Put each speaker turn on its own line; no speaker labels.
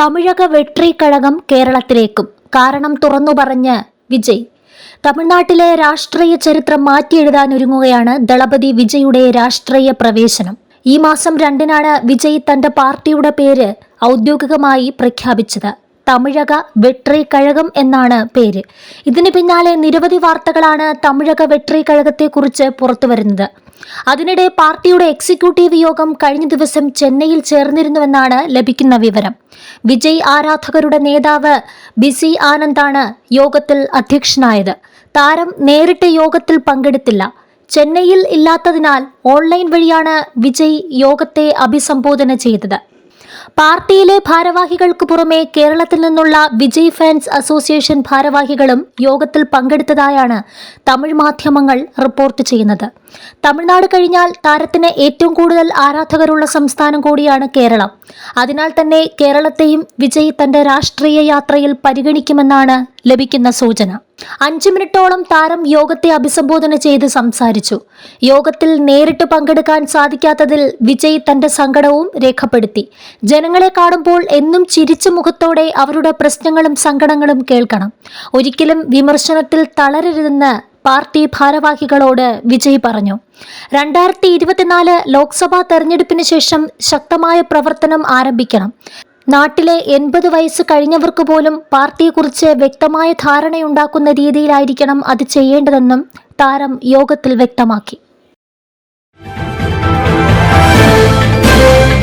തമിഴക വെട്രി കഴകം കേരളത്തിലേക്കും. കാരണം തുറന്നു പറഞ്ഞ് വിജയ്. തമിഴ്നാട്ടിലെ രാഷ്ട്രീയ ചരിത്രം മാറ്റിയെഴുതാൻ ഒരുങ്ങുകയാണ് ദളപതി വിജയുടെ രാഷ്ട്രീയ പ്രവേശനം. ഈ മാസം രണ്ടിനാണ് വിജയ് തന്റെ പാർട്ടിയുടെ പേര് ഔദ്യോഗികമായി പ്രഖ്യാപിച്ചത്. തമിഴക വെട്രി കഴകം എന്നാണ് പേര്. ഇതിന് പിന്നാലെ നിരവധി വാർത്തകളാണ് തമിഴക വെട്രി കഴകത്തെക്കുറിച്ച് പുറത്തുവരുന്നത്. അതിനിടെ പാർട്ടിയുടെ എക്സിക്യൂട്ടീവ് യോഗം കഴിഞ്ഞ ദിവസം ചെന്നൈയിൽ ചേർന്നിരുന്നുവെന്നാണ് ലഭിക്കുന്ന വിവരം. വിജയ് ആരാധകരുടെ നേതാവ് ബിസി ആനന്ദാണ് യോഗത്തിൽ അധ്യക്ഷനായത്. താരം നേരിട്ട് യോഗത്തിൽ പങ്കെടുത്തില്ല. ചെന്നൈയിൽ ഇല്ലാത്തതിനാൽ ഓൺലൈൻ വഴിയാണ് വിജയ് യോഗത്തെ അഭിസംബോധന ചെയ്തത്. പാർട്ടിയിലെ ഭാരവാഹികൾക്ക് പുറമെ കേരളത്തിൽ നിന്നുള്ള വിജയ് ഫാൻസ് അസോസിയേഷൻ ഭാരവാഹികളും യോഗത്തിൽ പങ്കെടുത്തതായാണ് തമിഴ് മാധ്യമങ്ങൾ റിപ്പോർട്ട് ചെയ്യുന്നത്. തമിഴ്നാട് കഴിഞ്ഞാൽ താരത്തിന് ഏറ്റവും കൂടുതൽ ആരാധകരുള്ള സംസ്ഥാനം കൂടിയാണ് കേരളം. അതിനാൽ തന്നെ കേരളത്തെയും വിജയ് തന്റെ രാഷ്ട്രീയ യാത്രയിൽ പരിഗണിക്കുമെന്നാണ് ലഭിക്കുന്ന സൂചന. അഞ്ച് മിനിറ്റോളം താരം യോഗത്തെ അഭിസംബോധന ചെയ്ത് സംസാരിച്ചു. യോഗത്തിൽ നേരിട്ട് പങ്കെടുക്കാൻ സാധിക്കാത്തതിൽ വിജയ് തന്റെ സങ്കടവും രേഖപ്പെടുത്തി. ജനങ്ങളെ കാണുമ്പോൾ എന്നും ചിരിച്ച മുഖത്തോടെ അവരുടെ പ്രശ്നങ്ങളും സങ്കടങ്ങളും കേൾക്കണം. ഒരിക്കലും വിമർശനത്തിൽ തളരരുതെന്ന് പാർട്ടി ഭാരവാഹികളോട് വിജയ് പറഞ്ഞു. രണ്ടായിരത്തി ഇരുപത്തിനാല് ലോക്സഭാ തെരഞ്ഞെടുപ്പിന് ശേഷം ശക്തമായ പ്രവർത്തനം ആരംഭിക്കണം. നാട്ടിലെ എൺപത് വയസ്സ് കഴിഞ്ഞവർക്ക് പോലും പാർട്ടിയെക്കുറിച്ച് വ്യക്തമായ ധാരണയുണ്ടാക്കുന്ന രീതിയിലായിരിക്കണം അത് ചെയ്യേണ്ടതെന്നും താരം യോഗത്തിൽ വ്യക്തമാക്കി.